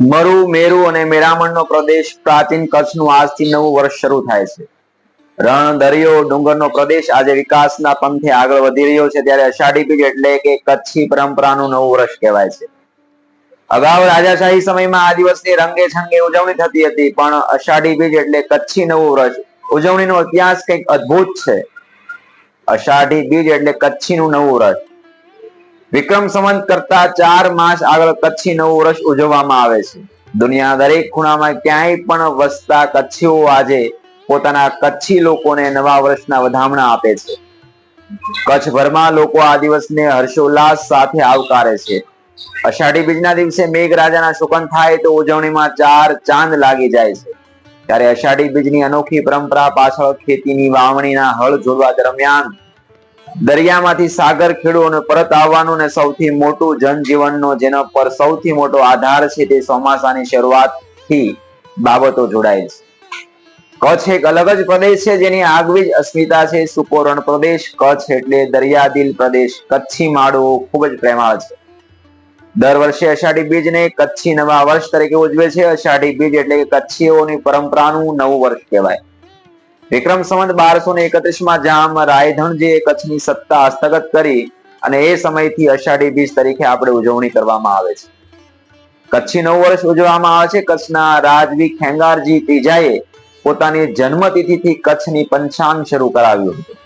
મરુ, મેરુ અને મેરામણનો પ્રદેશ પ્રાચીન કચ્છનું આજથી નવું વર્ષ શરૂ થાય છે. રણ, દરિયો, ડુંગરનો પ્રદેશ આજે વિકાસના પંથે આગળ વધી રહ્યો છે ત્યારે અષાઢી બીજ એટલે કે કચ્છી પરંપરાનું નવું વર્ષ કહેવાય છે. અગાઉ રાજાશાહી સમયમાં આ દિવસની રંગે છંગે ઉજવણી થતી હતી, પણ અષાઢી બીજ એટલે કચ્છી નવું વર્ષ. ઉજવણીનો ઇતિહાસ કંઈક અદ્ભુત છે. અષાઢી બીજ એટલે કચ્છીનું નવું વર્ષ. વિક્રમ સંવંત કરતા ચાર માસ આગળ કચ્છી નવું વર્ષ ઉજવવામાં આવે છે. દુનિયાના દરેક ખૂણામાં ક્યાંય પણ વસતા કચ્છીઓ આજે પોતાના કચ્છી લોકોને નવા વર્ષના વધામણા આપે છે. કચ્છભરમાં લોકો આ દિવસને હર્ષોલ્લાસ સાથે આવકારે છે. અષાઢી બીજના દિવસે મેઘરાજાના શુકન થાય તો ઉજવણીમાં ચાર ચાંદ લાગી જાય છે. ત્યારે અષાઢી બીજની અનોખી પરંપરા પાછળ ખેતીની વાવણીના હળ જોડવા દરમિયાન દરિયામાંથી સાગર ખેડૂઓને પરત આવવાનું ને સૌથી મોટું જનજીવનનો જેના પર સૌથી મોટો આધાર છે તે ચોમાસાની શરૂઆતથી બાબતો જોડાયેલ છે. કચ્છ એક અલગ જ પ્રદેશ છે જેની આગવી જ અસ્મિતા છે. સુકોરણ પ્રદેશ કચ્છ એટલે દરિયાદિલ પ્રદેશ. કચ્છી માળો ખૂબ જ પ્રેમાળ છે. દર વર્ષે અષાઢી બીજને કચ્છી નવા વર્ષ તરીકે ઉજવે છે. અષાઢી બીજ એટલે કે કચ્છીઓની પરંપરાનું નવું વર્ષ કહેવાય. વિક્રમ સંવત બારસો ને એકત્રીસમાં જામ રાયધણજીએ કચ્છની સત્તા હસ્તગત કરી અને એ સમયથી અષાઢી બીજ તરીકે આપણે ઉજવણી કરવામાં આવે છે. કચ્છી નવ વર્ષ ઉજવવામાં આવે છે. કચ્છના રાજવી ખેંગારજી ત્રીજાએ પોતાની જન્મતિથિથી કચ્છની પંચાંગ શરૂ કરાવ્યું હતું.